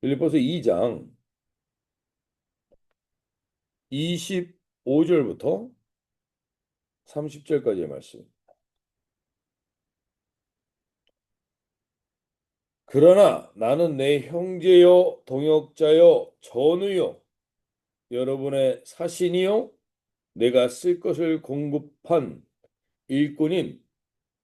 빌립보서 2장 25절부터 30절까지의 말씀. 그러나 나는 내 형제요 동역자요 전우요 여러분의 사신이요 내가 쓸 것을 공급한 일꾼인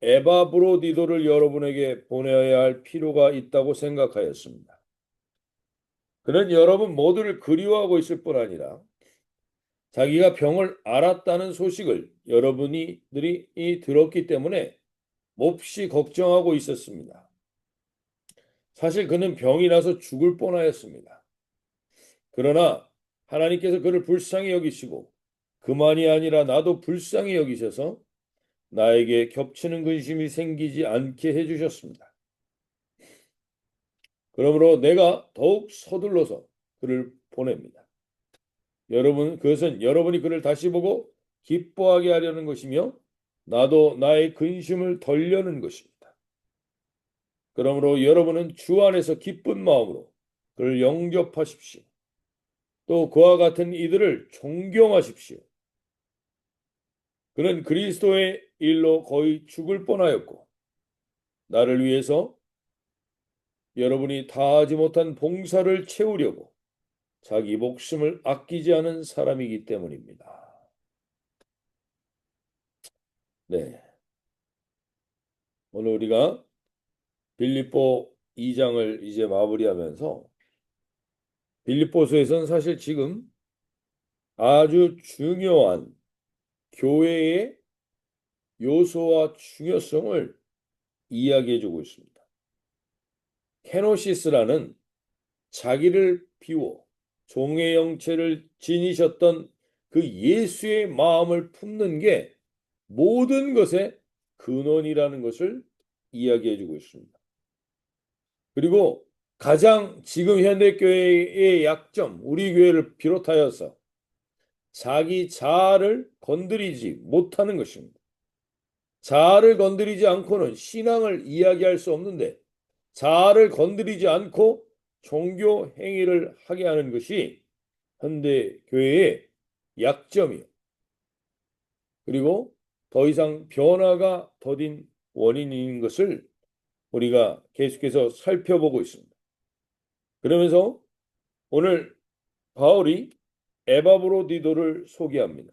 에바브로디도를 여러분에게 보내야 할 필요가 있다고 생각하였습니다. 그는 여러분 모두를 그리워하고 있을 뿐 아니라 자기가 병을 앓았다는 소식을 여러분들이 들었기 때문에 몹시 걱정하고 있었습니다. 사실 그는 병이 나서 죽을 뻔하였습니다. 그러나 하나님께서 그를 불쌍히 여기시고 그만이 아니라 나도 불쌍히 여기셔서 나에게 겹치는 근심이 생기지 않게 해주셨습니다. 그러므로 내가 더욱 서둘러서 그를 보냅니다. 여러분, 그것은 여러분이 그를 다시 보고 기뻐하게 하려는 것이며 나도 나의 근심을 덜려는 것입니다. 그러므로 여러분은 주 안에서 기쁜 마음으로 그를 영접하십시오. 또 그와 같은 이들을 존경하십시오. 그는 그리스도의 일로 거의 죽을 뻔하였고 나를 위해서 여러분이 다하지 못한 봉사를 채우려고 자기 목숨을 아끼지 않은 사람이기 때문입니다. 네. 오늘 우리가 빌립보 2장을 이제 마무리하면서 빌립보서에서는 사실 지금 아주 중요한 교회의 요소와 중요성을 이야기해 주고 있습니다. 케노시스라는 자기를 비워 종의 영체를 지니셨던 그 예수의 마음을 품는 게 모든 것의 근원이라는 것을 이야기해 주고 있습니다. 그리고 가장 지금 현대교회의 약점, 우리 교회를 비롯하여서 자기 자아를 건드리지 못하는 것입니다. 자아를 건드리지 않고는 신앙을 이야기할 수 없는데 자아를 건드리지 않고 종교 행위를 하게 하는 것이 현대 교회의 약점이요. 그리고 더 이상 변화가 더딘 원인인 것을 우리가 계속해서 살펴보고 있습니다. 그러면서 오늘 바울이 에바브로디도를 소개합니다.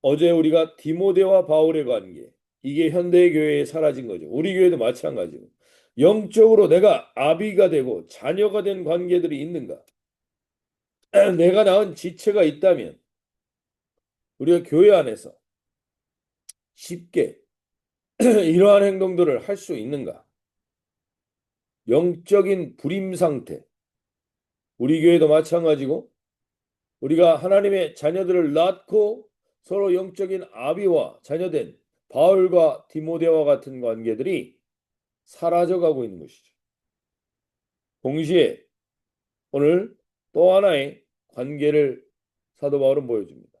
어제 우리가 디모데와 바울의 관계, 이게 현대 교회에 사라진 거죠. 우리 교회도 마찬가지고. 영적으로 내가 아비가 되고 자녀가 된 관계들이 있는가? 내가 낳은 지체가 있다면 우리가 교회 안에서 쉽게 이러한 행동들을 할 수 있는가? 영적인 불임 상태. 우리 교회도 마찬가지고 우리가 하나님의 자녀들을 낳고 서로 영적인 아비와 자녀된 바울과 디모데와 같은 관계들이 사라져가고 있는 것이죠. 동시에 오늘 또 하나의 관계를 사도 바울은 보여줍니다.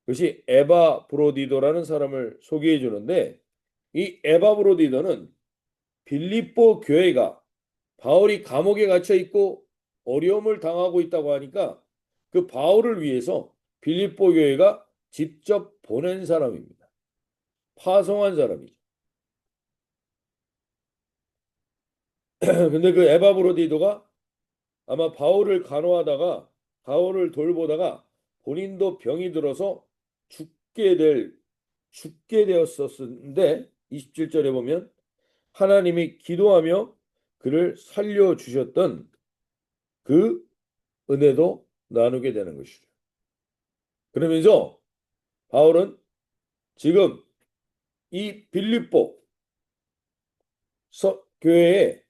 그것이 에바 브로디도라는 사람을 소개해 주는데 이 에바 브로디도는 빌립보 교회가 바울이 감옥에 갇혀 있고 어려움을 당하고 있다고 하니까 그 바울을 위해서 빌립보 교회가 직접 보낸 사람입니다. 파송한 사람이죠. 근데 그 에바 브로디도가 아마 바울을 간호하다가 바울을 돌보다가 본인도 병이 들어서 죽게 될 죽게 되었었는데 27절에 보면 하나님이 기도하며 그를 살려 주셨던 그 은혜도 나누게 되는 것이죠. 그러면서 바울은 지금 이 빌립보 교회에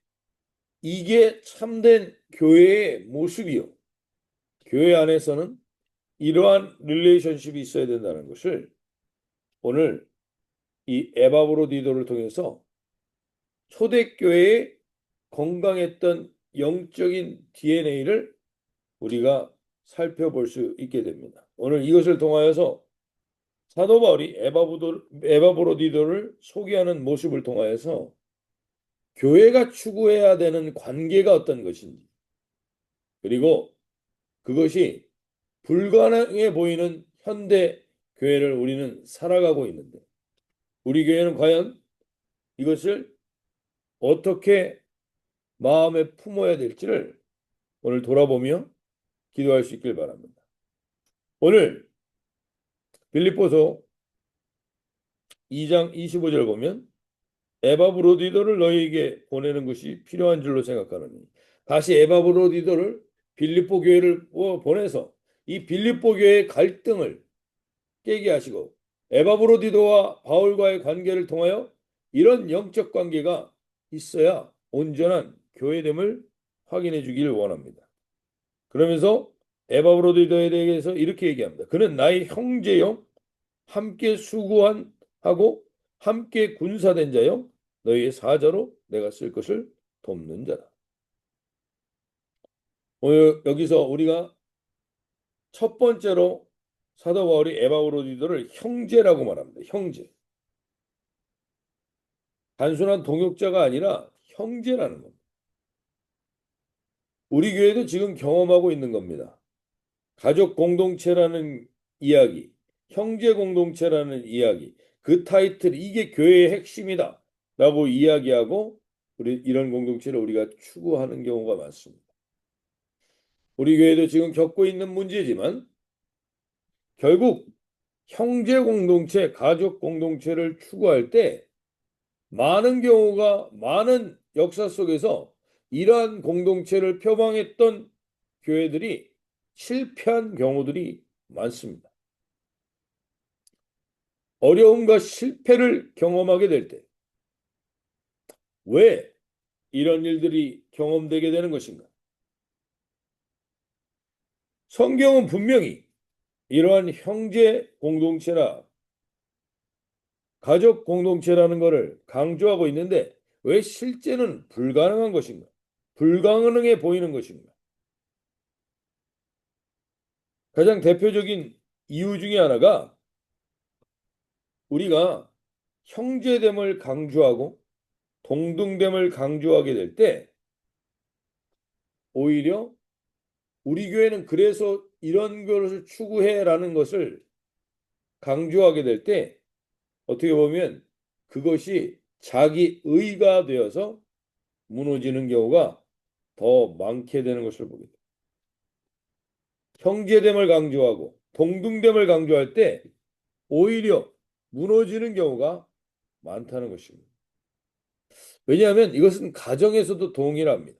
이게 참된 교회의 모습이요. 교회 안에서는 이러한 릴레이션십이 있어야 된다는 것을 오늘 이 에바브로디도를 통해서 초대교회의 건강했던 영적인 DNA를 우리가 살펴볼 수 있게 됩니다. 오늘 이것을 통하여서 사도 바울이 에바브로디도를 소개하는 모습을 통하여서 교회가 추구해야 되는 관계가 어떤 것인지 그리고 그것이 불가능해 보이는 현대 교회를 우리는 살아가고 있는데 우리 교회는 과연 이것을 어떻게 마음에 품어야 될지를 오늘 돌아보며 기도할 수 있길 바랍니다. 오늘 빌립보서 2장 25절 보면 에바브로디도를 너희에게 보내는 것이 필요한 줄로 생각하노니 다시 에바브로디도를 빌립보 교회를 보내서 이 빌립보 교회의 갈등을 깨게 하시고 에바브로디도와 바울과의 관계를 통하여 이런 영적 관계가 있어야 온전한 교회됨을 확인해 주기를 원합니다. 그러면서 에바브로디도에 대해서 이렇게 얘기합니다. 그는 나의 형제요 함께 수고한 하고 함께 군사된 자요 너희의 사자로 내가 쓸 것을 돕는 자다. 오늘 여기서 우리가 첫 번째로 사도 바울이 에바브로디도를 형제라고 말합니다. 형제. 단순한 동역자가 아니라 형제라는 겁니다. 우리 교회도 지금 경험하고 있는 겁니다. 가족 공동체라는 이야기, 형제 공동체라는 이야기, 그 타이틀 이게 교회의 핵심이다 라고 이야기하고 우리 이런 공동체를 우리가 추구하는 경우가 많습니다. 우리 교회도 지금 겪고 있는 문제지만 결국 형제 공동체, 가족 공동체를 추구할 때 많은 경우가 많은 역사 속에서 이러한 공동체를 표방했던 교회들이 실패한 경우들이 많습니다. 어려움과 실패를 경험하게 될 때, 왜 이런 일들이 경험되게 되는 것인가? 성경은 분명히 이러한 형제 공동체나 가족 공동체라는 것을 강조하고 있는데 왜 실제는 불가능한 것인가? 불가능해 보이는 것인가? 가장 대표적인 이유 중에 하나가 우리가 형제됨을 강조하고 동등됨을 강조하게 될 때 오히려 우리 교회는 그래서 이런 것을 추구해라는 것을 강조하게 될 때 어떻게 보면 그것이 자기 의가 되어서 무너지는 경우가 더 많게 되는 것을 보게 됩니다. 형제됨을 강조하고 동등됨을 강조할 때 오히려 무너지는 경우가 많다는 것입니다. 왜냐하면 이것은 가정에서도 동일합니다.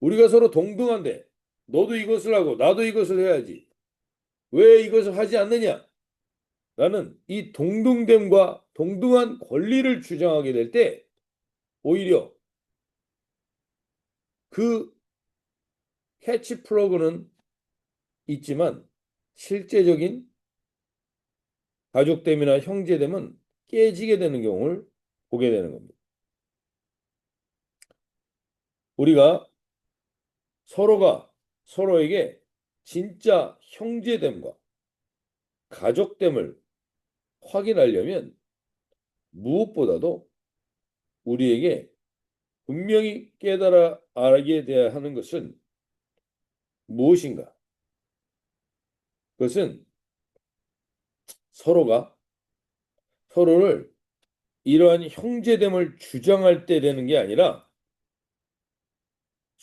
우리가 서로 동등한데 너도 이것을 하고 나도 이것을 해야지. 왜 이것을 하지 않느냐? 라는 이 동등됨과 동등한 권리를 주장하게 될 때 오히려 그 캐치 플러그는 있지만 실제적인 가족됨이나 형제됨은 깨지게 되는 경우를 보게 되는 겁니다. 우리가 서로가 서로에게 진짜 형제됨과 가족됨을 확인하려면 무엇보다도 우리에게 분명히 깨달아 알게 되어야 하는 것은 무엇인가? 그것은 서로가 서로를 이러한 형제됨을 주장할 때 되는 게 아니라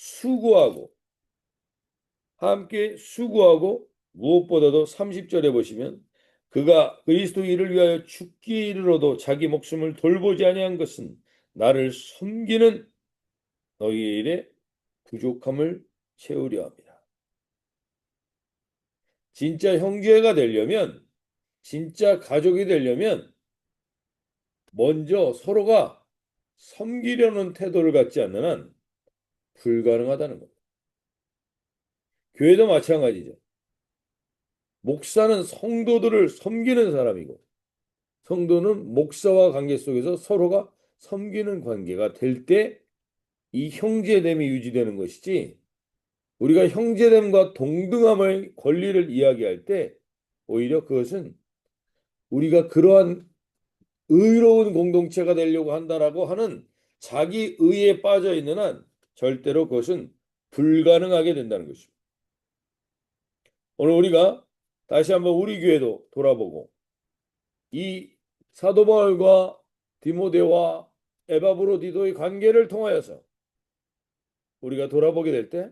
수고하고 함께 수고하고 무엇보다도 30절에 보시면 그가 그리스도 일을 위하여 죽기 이르러도 자기 목숨을 돌보지 아니한 것은 나를 섬기는 너희의 일에 부족함을 채우려 합니다. 진짜 형제가 되려면 진짜 가족이 되려면 먼저 서로가 섬기려는 태도를 갖지 않는 한 불가능하다는 겁니다. 교회도 마찬가지죠. 목사는 성도들을 섬기는 사람이고 성도는 목사와 관계 속에서 서로가 섬기는 관계가 될 때 이 형제됨이 유지되는 것이지 우리가 형제됨과 동등함의 권리를 이야기할 때 오히려 그것은 우리가 그러한 의로운 공동체가 되려고 한다라고 하는 자기 의에 빠져 있는 한 절대로 그것은 불가능하게 된다는 것입니다. 오늘 우리가 다시 한번 우리 교회도 돌아보고 이 사도 바울과 디모데와 에바브로디도의 관계를 통하여서 우리가 돌아보게 될 때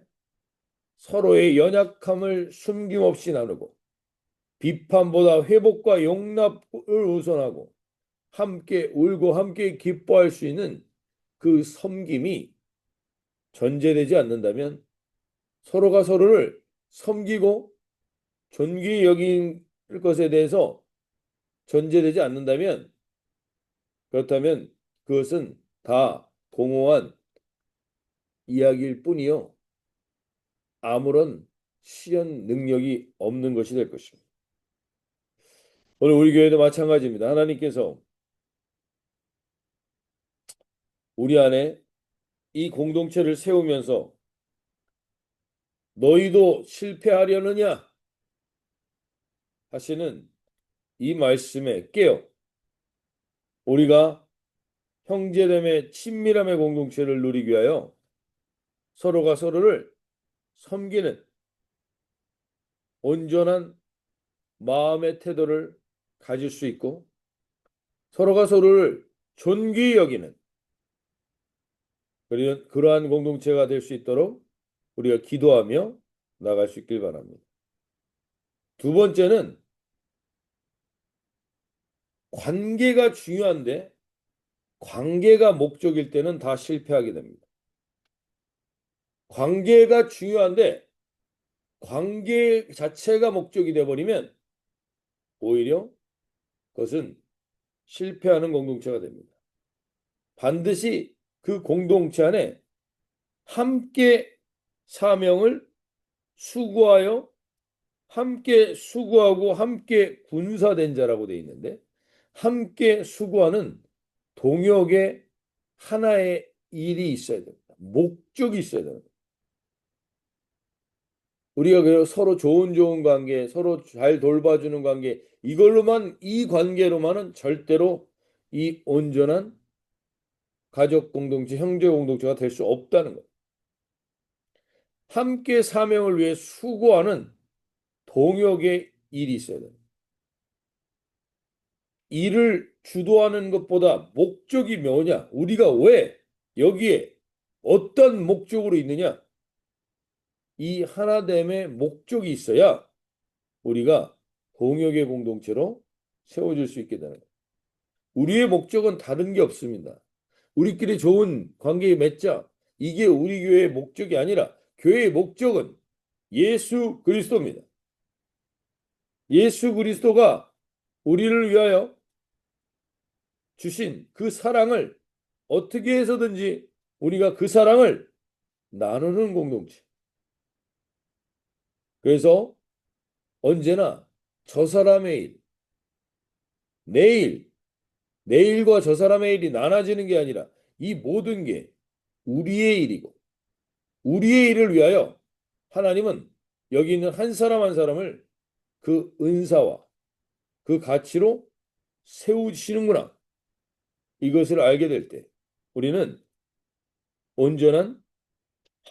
서로의 연약함을 숨김없이 나누고 비판보다 회복과 용납을 우선하고 함께 울고 함께 기뻐할 수 있는 그 섬김이 전제되지 않는다면 서로가 서로를 섬기고 존귀 여길 것에 대해서 전제되지 않는다면 그렇다면 그것은 다 공허한 이야기일 뿐이요. 아무런 실현 능력이 없는 것이 될 것입니다. 오늘 우리 교회도 마찬가지입니다. 하나님께서 우리 안에 이 공동체를 세우면서 너희도 실패하려느냐? 하시는 이 말씀에 깨어 우리가 형제됨의 친밀함의 공동체를 누리기 위하여 서로가 서로를 섬기는 온전한 마음의 태도를 가질 수 있고 서로가 서로를 존귀히 여기는 그러한 공동체가 될 수 있도록 우리가 기도하며 나갈 수 있길 바랍니다. 두 번째는 관계가 중요한데 관계가 목적일 때는 다 실패하게 됩니다. 관계가 중요한데 관계 자체가 목적이 되어버리면 오히려 그것은 실패하는 공동체가 됩니다. 반드시 그 공동체 안에 함께 사명을 수고하여 함께 수고하고 함께 군사된 자라고 되어 있는데 함께 수고하는 동역의 하나의 일이 있어야 됩니다. 목적이 있어야 됩니다. 우리가 그 서로 좋은 좋은 관계, 서로 잘 돌봐주는 관계, 이걸로만 이 관계로만은 절대로 이 온전한 가족 공동체, 형제 공동체가 될 수 없다는 것. 함께 사명을 위해 수고하는 동역의 일이 있어야 됩니다. 일을 주도하는 것보다 목적이 뭐냐? 우리가 왜 여기에 어떤 목적으로 있느냐? 이 하나됨의 목적이 있어야 우리가 동역의 공동체로 세워질 수 있게 되는 거예요. 우리의 목적은 다른 게 없습니다. 우리끼리 좋은 관계 맺자. 이게 우리 교회의 목적이 아니라 교회의 목적은 예수 그리스도입니다. 예수 그리스도가 우리를 위하여 주신 그 사랑을 어떻게 해서든지 우리가 그 사랑을 나누는 공동체. 그래서 언제나 저 사람의 일, 내 일, 내 일과 저 사람의 일이 나눠지는 게 아니라 이 모든 게 우리의 일이고 우리의 일을 위하여 하나님은 여기 있는 한 사람 한 사람을 그 은사와 그 가치로 세우시는구나. 이것을 알게 될 때 우리는 온전한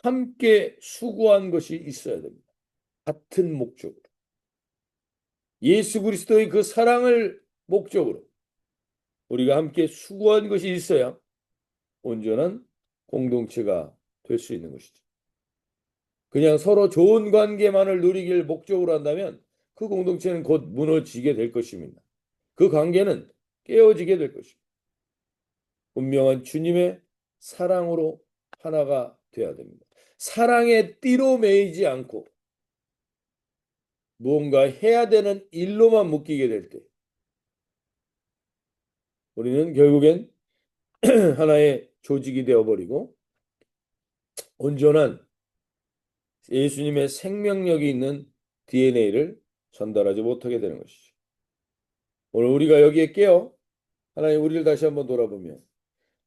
함께 수고한 것이 있어야 됩니다. 같은 목적으로. 예수 그리스도의 그 사랑을 목적으로 우리가 함께 수고한 것이 있어야 온전한 공동체가 될 수 있는 것이죠. 그냥 서로 좋은 관계만을 누리길 목적으로 한다면 그 공동체는 곧 무너지게 될 것입니다. 그 관계는 깨어지게 될 것입니다. 분명한 주님의 사랑으로 하나가 되어야 됩니다. 사랑의 띠로 매이지 않고 무언가 해야 되는 일로만 묶이게 될 때, 우리는 결국엔 하나의 조직이 되어버리고 온전한 예수님의 생명력이 있는 DNA를 전달하지 못하게 되는 것이죠. 오늘 우리가 여기에 깨어 하나님 우리를 다시 한번 돌아보면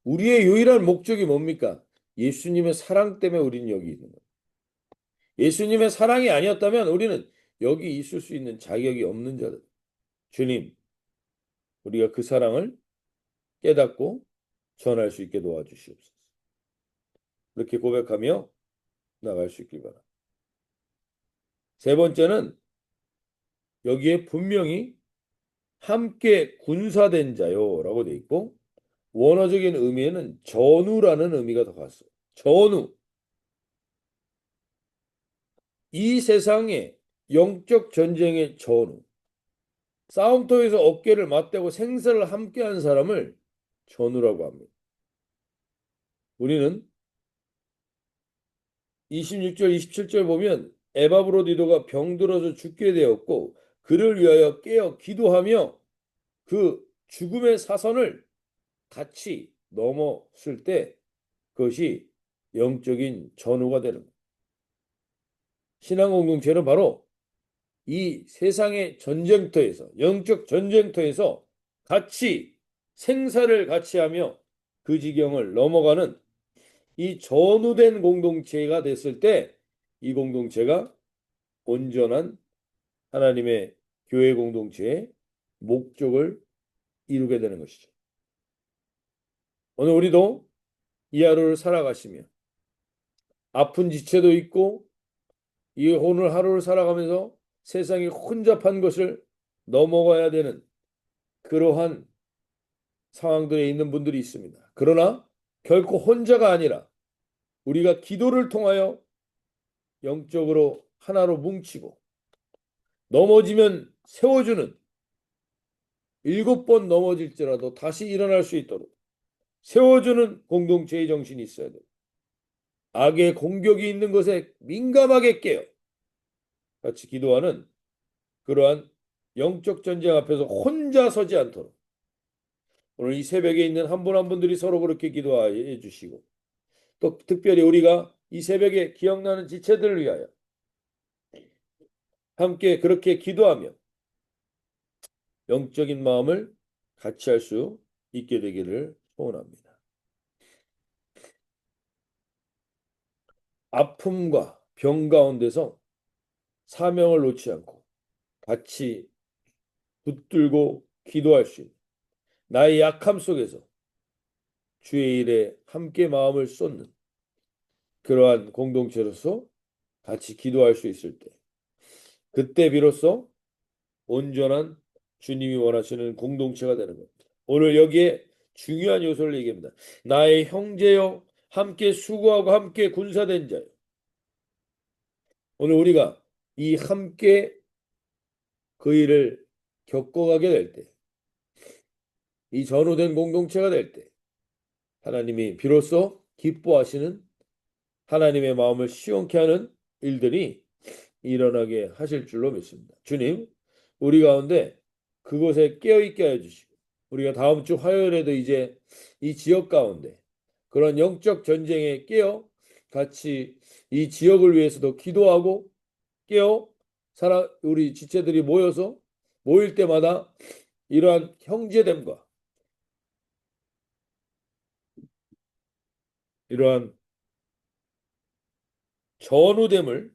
우리의 유일한 목적이 뭡니까? 예수님의 사랑 때문에 우리는 여기 있는 거예요. 예수님의 사랑이 아니었다면 우리는 여기 있을 수 있는 자격이 없는 자들. 주님, 우리가 그 사랑을 깨닫고 전할 수 있게 도와주시옵소서. 이렇게 고백하며 나갈 수 있길 바랍니다. 세 번째는 여기에 분명히 함께 군사된 자요라고 돼 있고 원어적인 의미에는 전우라는 의미가 더 갔어요. 전우. 이 세상에 영적 전쟁의 전우. 싸움터에서 어깨를 맞대고 생사를 함께한 사람을 전우라고 합니다. 우리는 26절, 27절 보면 에바브로디도가 병들어서 죽게 되었고 그를 위하여 깨어 기도하며 그 죽음의 사선을 같이 넘었을 때 그것이 영적인 전우가 되는. 신앙 공동체는 바로 이 세상의 전쟁터에서 영적 전쟁터에서 같이 생사를 같이 하며 그 지경을 넘어가는 이 전우된 공동체가 됐을 때 이 공동체가 온전한 하나님의 교회 공동체의 목적을 이루게 되는 것이죠. 오늘 우리도 이 하루를 살아가시며 아픈 지체도 있고 이 오늘 하루를 살아가면서 세상이 혼잡한 것을 넘어가야 되는 그러한 상황들에 있는 분들이 있습니다. 그러나 결코 혼자가 아니라 우리가 기도를 통하여 영적으로 하나로 뭉치고 넘어지면 세워주는 일곱 번 넘어질지라도 다시 일어날 수 있도록 세워주는 공동체의 정신이 있어야 돼요. 악의 공격이 있는 것에 민감하게 깨어 같이 기도하는 그러한 영적 전쟁 앞에서 혼자 서지 않도록 오늘 이 새벽에 있는 한분한 분들이 서로 그렇게 기도해 주시고 또 특별히 우리가 이 새벽에 기억나는 지체들을 위하여 함께 그렇게 기도하며 영적인 마음을 같이 할 수 있게 되기를 소원합니다. 아픔과 병 가운데서 사명을 놓지 않고 같이 붙들고 기도할 수 있는 나의 약함 속에서 주의 일에 함께 마음을 쏟는 그러한 공동체로서 같이 기도할 수 있을 때 그때 비로소 온전한 주님이 원하시는 공동체가 되는 겁니다. 오늘 여기에 중요한 요소를 얘기합니다. 나의 형제요 함께 수고하고 함께 군사된 자요. 오늘 우리가 이 함께 그 일을 겪어가게 될 때, 이 전후된 공동체가 될 때, 하나님이 비로소 기뻐하시는 하나님의 마음을 시원케 하는 일들이 일어나게 하실 줄로 믿습니다. 주님, 우리 가운데 그곳에 깨어있게 해 주시고, 우리가 다음 주 화요일에도 이제 이 지역 가운데 그런 영적 전쟁에 깨어 같이 이 지역을 위해서도 기도하고 깨어 사람 우리 지체들이 모여서 모일 때마다 이러한 형제됨과 이러한 전우됨을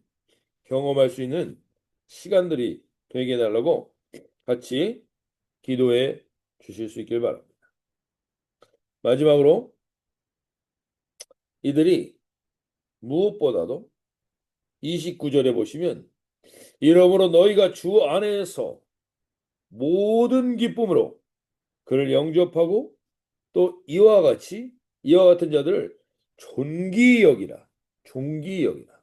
경험할 수 있는 시간들이 되게 해달라고 같이 기도해 주실 수 있길 바랍니다. 마지막으로 이들이 무엇보다도 29절에 보시면 이러므로 너희가 주 안에서 모든 기쁨으로 그를 영접하고 또 이와 같이 이와 같은 자들을 존귀 여기라 존귀 여기라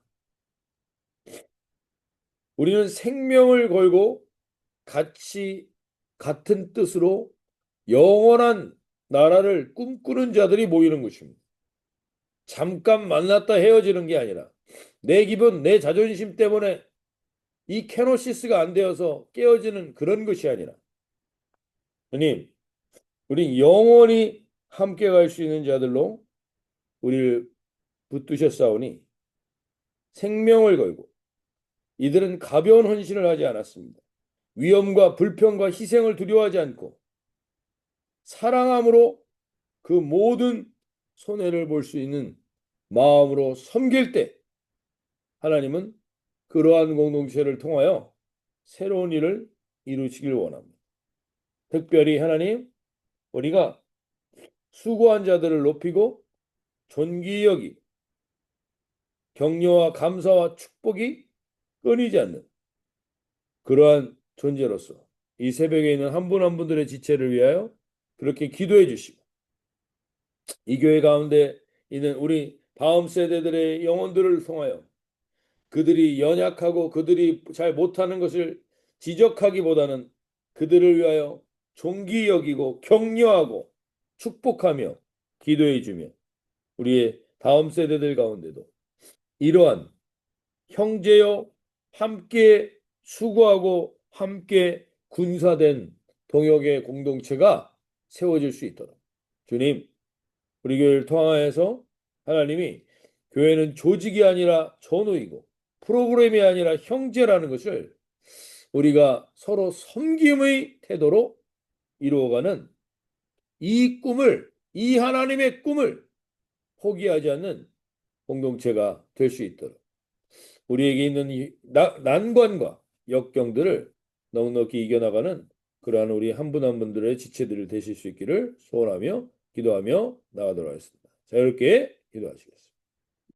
우리는 생명을 걸고 같이 같은 뜻으로 영원한 나라를 꿈꾸는 자들이 모이는 것입니다. 잠깐 만났다 헤어지는 게 아니라 내 기분, 내 자존심 때문에 이 캐노시스가 안 되어서 깨어지는 그런 것이 아니라 주님, 우리 영원히 함께 갈 수 있는 자들로 우리를 붙드셨사오니 생명을 걸고 이들은 가벼운 헌신을 하지 않았습니다. 위험과 불평과 희생을 두려워하지 않고 사랑함으로 그 모든 손해를 볼 수 있는 마음으로 섬길 때 하나님은 그러한 공동체를 통하여 새로운 일을 이루시길 원합니다. 특별히 하나님 우리가 수고한 자들을 높이고 존귀 여기 격려와 감사와 축복이 끊이지 않는 그러한 존재로서 이 새벽에 있는 한분한 분들의 지체를 위하여 그렇게 기도해 주시고 이 교회 가운데 있는 우리 다음 세대들의 영혼들을 통하여 그들이 연약하고 그들이 잘 못하는 것을 지적하기보다는 그들을 위하여 존귀 여기고 격려하고 축복하며 기도해 주며 우리의 다음 세대들 가운데도 이러한 형제여 함께 수고하고 함께 군사된 동역의 공동체가 세워질 수 있도록 주님 우리 교회를 통하여서 하나님이 교회는 조직이 아니라 전우이고 프로그램이 아니라 형제라는 것을 우리가 서로 섬김의 태도로 이루어가는 이 꿈을 이 하나님의 꿈을 포기하지 않는 공동체가 될 수 있도록 우리에게 있는 난관과 역경들을 넉넉히 이겨나가는 그러한 우리 한 분 한 분들의 지체들을 되실 수 있기를 소원하며 기도하며 나가도록 하겠습니다. 자, 이렇게 기도하시겠습니다.